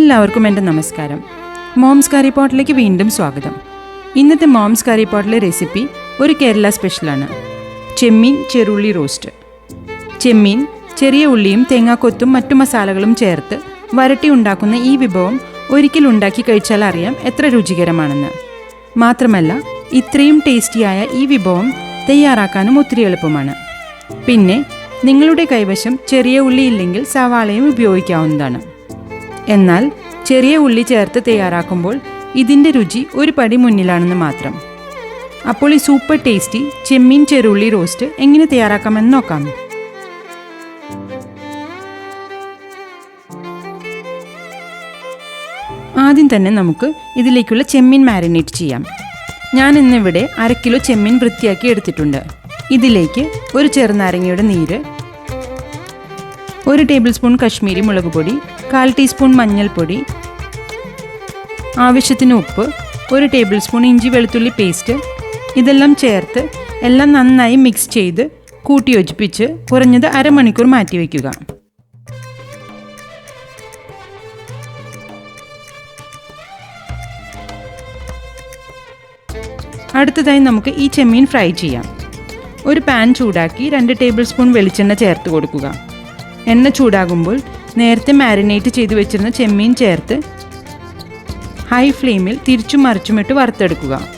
എല്ലാവർക്കും എന്റെ നമസ്കാരം. മോംസ് കറി പോട്ടിലേക്ക് വീണ്ടും സ്വാഗതം. ഇന്നത്തെ മോംസ് കറി പോട്ടിലെ റെസിപ്പി ഒരു കേരള സ്പെഷ്യലാണ്. ചെമ്മീൻ ചെറുള്ളി റോസ്റ്റ്. ചെമ്മീൻ ചെറിയ ഉള്ളിയും തേങ്ങാക്കൊത്തും മറ്റു മസാലകളും ചേർത്ത് വരട്ടി ഉണ്ടാക്കുന്ന ഈ വിഭവം ഒരിക്കൽ ഉണ്ടാക്കി കഴിച്ചാൽ അറിയാം എത്ര രുചികരമാണെന്ന്. മാത്രമല്ല ഇത്രയും ടേസ്റ്റിയായ ഈ വിഭവം തയ്യാറാക്കാനും ഒത്തിരി എളുപ്പമാണ്. പിന്നെ നിങ്ങളുടെ കൈവശം ചെറിയ ഉള്ളി ഇല്ലെങ്കിൽ സവാളയും ഉപയോഗിക്കാവുന്നതാണ്. എന്നാൽ ചെറിയ ഉള്ളി ചേർത്ത് തയ്യാറാക്കുമ്പോൾ ഇതിന്റെ രുചി ഒരു പടി മുന്നിലാണെന്ന് മാത്രം. അപ്പോൾ ഈ സൂപ്പർ ടേസ്റ്റി ചെമ്മീൻ ചെറുള്ളി റോസ്റ്റ് എങ്ങനെ തയ്യാറാക്കാമെന്ന് നോക്കാം. ആദ്യം തന്നെ നമുക്ക് ഇതിലേക്കുള്ള ചെമ്മീൻ മാരിനേറ്റ് ചെയ്യാം. ഞാൻ ഇന്നിവിടെ അര കിലോ ചെമ്മീൻ വൃത്തിയാക്കി എടുത്തിട്ടുണ്ട്. ഇതിലേക്ക് ഒരു ചെറുനാരങ്ങയുടെ നീര് ഒരു ടേബിൾ സ്പൂൺ കശ്മീരി മുളക് പൊടി കാൽ ടീസ്പൂൺ മഞ്ഞൾപ്പൊടി ആവശ്യത്തിന് ഉപ്പ് ഒരു ടേബിൾ സ്പൂൺ ഇഞ്ചി വെളുത്തുള്ളി പേസ്റ്റ് ഇതെല്ലാം ചേർത്ത് എല്ലാം നന്നായി മിക്സ് ചെയ്ത് കൂട്ടി യോജിപ്പിച്ച് കുറഞ്ഞത് അരമണിക്കൂർ മാറ്റി വയ്ക്കുക. അടുത്തതായി നമുക്ക് ഈ ചെമ്മീൻ ഫ്രൈ ചെയ്യാം. ഒരു പാൻ ചൂടാക്കി രണ്ട് ടേബിൾ സ്പൂൺ വെളിച്ചെണ്ണ ചേർത്ത് കൊടുക്കുക. എണ്ണ ചൂടാകുമ്പോൾ നേരത്തെ മാരിനേറ്റ് ചെയ്ത് വെച്ചിരുന്ന ചെമ്മീൻ ചേർത്ത് ഹൈ ഫ്ലെയിമിൽ തിരിച്ചും മറിച്ചുമിട്ട് വറുത്തെടുക്കുക.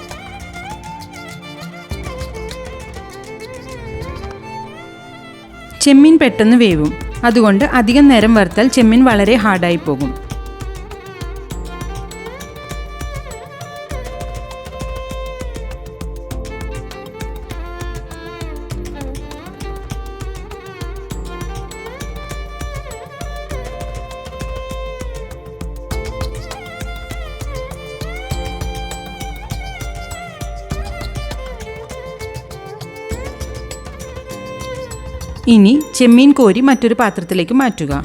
ചെമ്മീൻ പെട്ടെന്ന് വേവും. അതുകൊണ്ട് അധികം നേരം വറുത്താൽ ചെമ്മീൻ വളരെ ഹാർഡായി പോകും. ഇനി ചെമ്മീൻ കോരി മറ്റൊരു പാത്രത്തിലേക്ക് മാറ്റുക.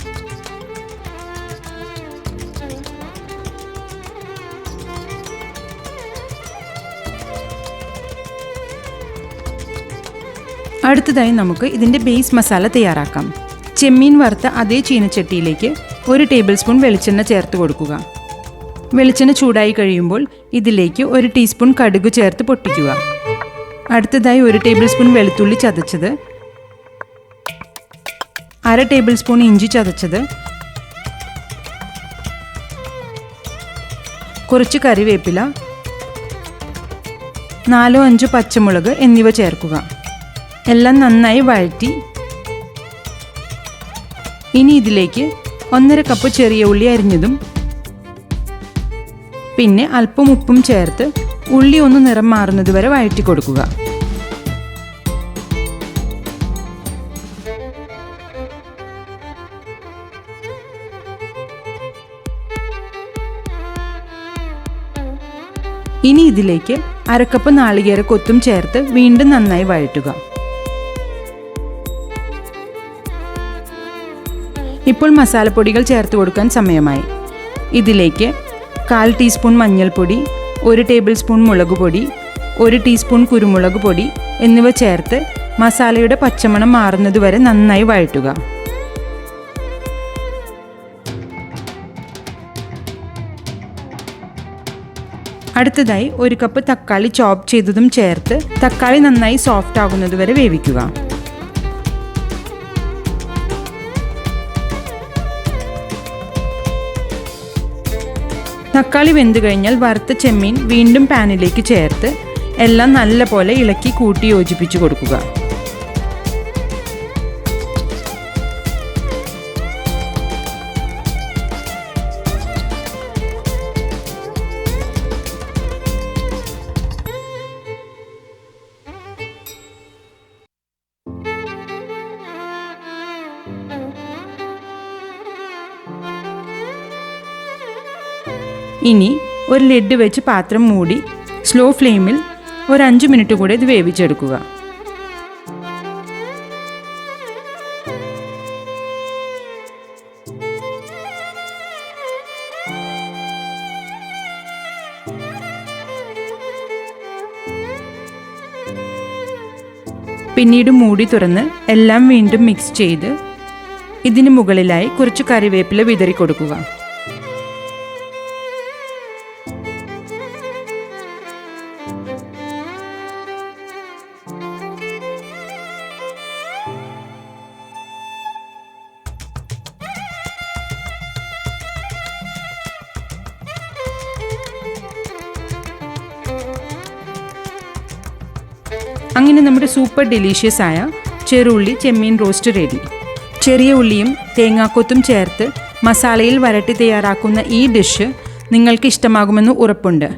അടുത്തതായി നമുക്ക് ഇതിന്റെ ബേസ് മസാല തയ്യാറാക്കാം. ചെമ്മീൻ വറുത്ത അതേ ചീനച്ചട്ടിയിലേക്ക് ഒരു ടേബിൾ സ്പൂൺ വെളിച്ചെണ്ണ ചേർത്ത് കൊടുക്കുക. വെളിച്ചെണ്ണ ചൂടായി കഴിയുമ്പോൾ ഇതിലേക്ക് ഒരു ടീസ്പൂൺ കടുക് ചേർത്ത് പൊട്ടിക്കുക. അടുത്തതായി ഒരു ടേബിൾ സ്പൂൺ വെളുത്തുള്ളി ചതച്ചത് അര ടേബിൾ സ്പൂൺ ഇഞ്ചി ചതച്ചത്. കുറച്ച് കറിവേപ്പില. നാലോ അഞ്ചോ പച്ചമുളക് എന്നിവ ചേർക്കുക. എല്ലാം നന്നായി വഴറ്റി. ഇനി ഇതിലേക്ക് ഒന്നര കപ്പ് ചെറിയ ഉള്ളി അരിഞ്ഞതും പിന്നെ അല്പം ഉപ്പും ചേർത്ത് ഉള്ളി ഒന്ന് നിറം മാറുന്നത് വരെ വഴറ്റി കൊടുക്കുക. ഇനി ഇതിലേക്ക് അരക്കപ്പ് നാളികേര കൊത്തും ചേർത്ത് വീണ്ടും നന്നായി വഴറ്റുക. ഇപ്പോൾ മസാലപ്പൊടികൾ ചേർത്ത് കൊടുക്കാൻ സമയമായി. ഇതിലേക്ക് കാൽ ടീസ്പൂൺ മഞ്ഞൾപ്പൊടി ഒരു ടേബിൾ സ്പൂൺ മുളക് പൊടി ഒരു ടീസ്പൂൺ കുരുമുളക് പൊടി എന്നിവ ചേർത്ത് മസാലയുടെ പച്ചമണം മാറുന്നതുവരെ നന്നായി വഴറ്റുക. അടുത്തതായി ഒരു കപ്പ് തക്കാളി ചോപ്പ് ചെയ്തതും ചേർത്ത് തക്കാളി നന്നായി സോഫ്റ്റ് ആകുന്നതുവരെ വേവിക്കുക. തക്കാളി വെന്ത് കഴിഞ്ഞാൽ വറുത്ത ചെമ്മീൻ വീണ്ടും പാനിലേക്ക് ചേർത്ത് എല്ലാം നല്ലപോലെ ഇളക്കി കൂട്ടി യോജിപ്പിച്ചു കൊടുക്കുക. ഇനി ഒരു ലെഡ് വെച്ച് പാത്രം മൂടി സ്ലോ ഫ്ലെയിമിൽ ഒരു അഞ്ച് മിനിറ്റ് കൂടെ ഇത് വേവിച്ചെടുക്കുക. പിന്നീട് മൂടി തുറന്ന് എല്ലാം വീണ്ടും മിക്സ് ചെയ്ത് ഇതിന് മുകളിലായി കുറച്ച് കറിവേപ്പില വിതറി കൊടുക്കുക. അങ്ങനെ നമ്മുടെ സൂപ്പർ ഡെലീഷ്യസ് ആയ ചെറുള്ളി ചെമ്മീൻ റോസ്റ്റ് റെഡി. ചെറിയ ഉള്ളിയും തേങ്ങാക്കൊത്തും ചേർത്ത് മസാലയിൽ വരട്ടി തയ്യാറാക്കുന്ന ഈ ഡിഷ് നിങ്ങൾക്ക് ഇഷ്ടമാകുമെന്ന് ഉറപ്പുണ്ട്.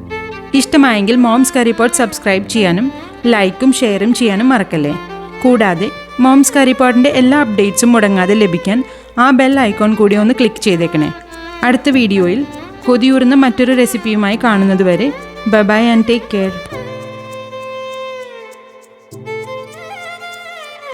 ഇഷ്ടമായെങ്കിൽ മോംസ് കറി പോട്ട് സബ്സ്ക്രൈബ് ചെയ്യാനും ലൈക്കും ഷെയറും ചെയ്യാനും മറക്കല്ലേ? കൂടാതെ മോംസ് കറി പോട്ടിന്റെ എല്ലാ അപ്ഡേറ്റ്സും മുടങ്ങാതെ ലഭിക്കാൻ ആ ബെൽ ഐക്കോൺ കൂടി ഒന്ന് ക്ലിക്ക് ചെയ്തേക്കണേ. അടുത്ത വീഡിയോയിൽ കൊതിയൂറുന്ന മറ്റൊരു റെസിപ്പിയുമായി കാണുന്നതുവരെ ബബായ് ആൻഡ് ടേക്ക് കെയർ.